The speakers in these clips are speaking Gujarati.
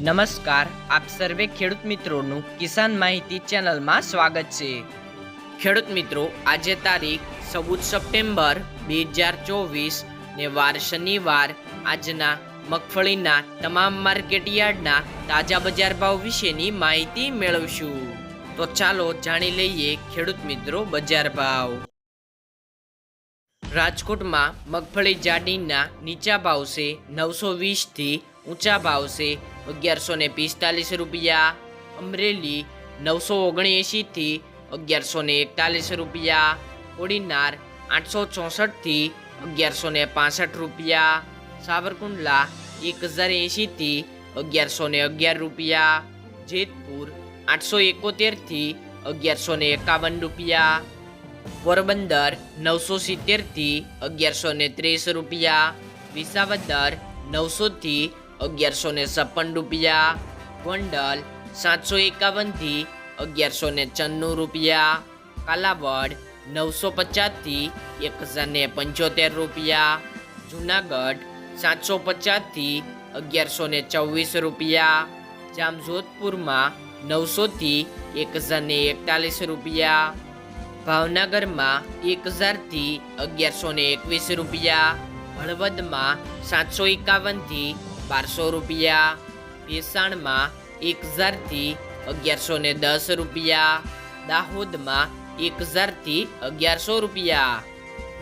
નમસ્કાર, આપ સર્વે ખેડૂત મિત્રોનું કિસાન માહિતી ચેનલમાં સ્વાગત છે. ખેડૂત મિત્રો, આજે તારીખ ચૌદ સપ્ટેમ્બર બે હજાર ચોવીસ ને વાર શનિવાર, આજના મગફળીના તમામ માર્કેટ યાર્ડના તાજા બજાર ભાવ વિશેની માહિતી મેળવશું. તો ચાલો જાણી લઈએ ખેડૂત મિત્રો બજાર ભાવ. રાજકોટમાં મગફળી જાડીના નીચા ભાવ છે નવસો વીસથી ઊંચા ભાવ છે અગિયારસો ને પિસ્તાલીસ રૂપિયા, અમરેલી નવસો ઓગણએંશીથી અગિયારસો ને એકતાલીસ રૂપિયા કોડીનાર આઠસો ચોસઠથી અગિયારસો ને પાસઠ રૂપિયા, સાવરકુંડલા એક હજાર એંશીથી અગિયારસો ને અગિયાર રૂપિયા, જેતપુર આઠસો એકોતેરથી અગિયારસો ને એકાવન રૂપિયા, પોરબંદર નવસો સિત્તેરથી અગિયારસો ને ત્રીસ રૂપિયા, વિસાવદર નવસોથી અગિયારસો ને છપ્પન રૂપિયા. ગોંડલ સાતસો એકાવનથી અગિયારસો ને ચન્નું રૂપિયા. કાલાવડ નવસો પચાસથી એક હજાર ને પંચોતેર રૂપિયા. જુનાગઢ સાતસો પચાસથી અગિયારસો ને ચોવીસ રૂપિયા. જામજોધપુરમાં નવસોથી એક હજાર ને એકતાલીસ રૂપિયા. ભાવનગરમાં એક હજારથી અગિયારસો ને એકવીસ રૂપિયા. હળવદમાં સાતસો એકાવનથી બારસો રૂપિયા. ભેસાણમાં એક હજારથી અગિયારસો ને દસ રૂપિયા. દાહોદમાં એક હજારથી અગિયારસો રૂપિયા.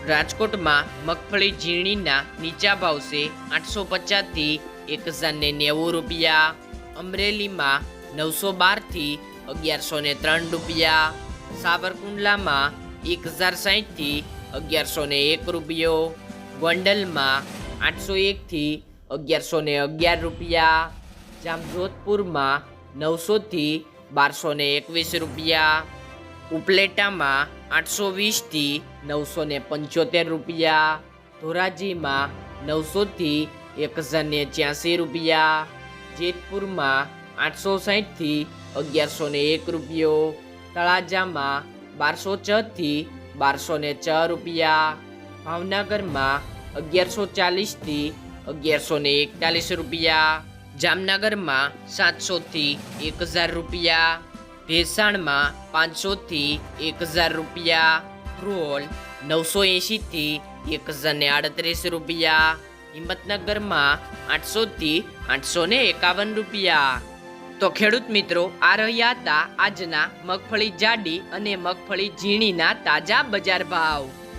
રાજકોટમાં મગફળી ઝીણીના નીચા ભાવ છે આઠસો પચાસથી એક હજાર ને નેવું રૂપિયા. અમરેલીમાં નવસો બારથી અગિયારસો ને ત્રણ રૂપિયા. સાવરકુંડલામાં એક હજાર સાહીઠથી અગિયારસો ને એક રૂપિયો. ગોંડલમાં આઠસો એકથી અગિયારસો ને અગિયાર રૂપિયા. જામજોધપુરમાં નવસોથી બારસો ને એકવીસ રૂપિયા. ઉપલેટામાં આઠસો વીસથી નવસો ને પંચોતેર રૂપિયા. ધોરાજીમાં નવસોથી એક હજાર ને છ્યાસી રૂપિયા. જેતપુરમાં આઠસો સાહીઠથી અગિયારસો ને એક રૂપિયો. તળાજામાં બારસો છથી બારસો ને છ રૂપિયા. ભાવનગરમાં અગિયારસો ચાલીસથી અગિયારસો ને એકતાલીસ રૂપિયા, જામનગરમાં સાતસોથી એક હજાર રૂપિયા, ભેસાણમાં પાંચસોથી એક હજાર રૂપિયા, ધ્રોલ નવસો એંશીથી એક હજાર ને આડત્રીસ રૂપિયા, હિંમતનગરમાં આઠસોથી આઠસો ને એકાવન રૂપિયા. તો ખેડૂત મિત્રો, આ રહ્યા હતા આજના મગફળી જાડી અને મગફળી ઝીણીના તાજા બજાર ભાવ.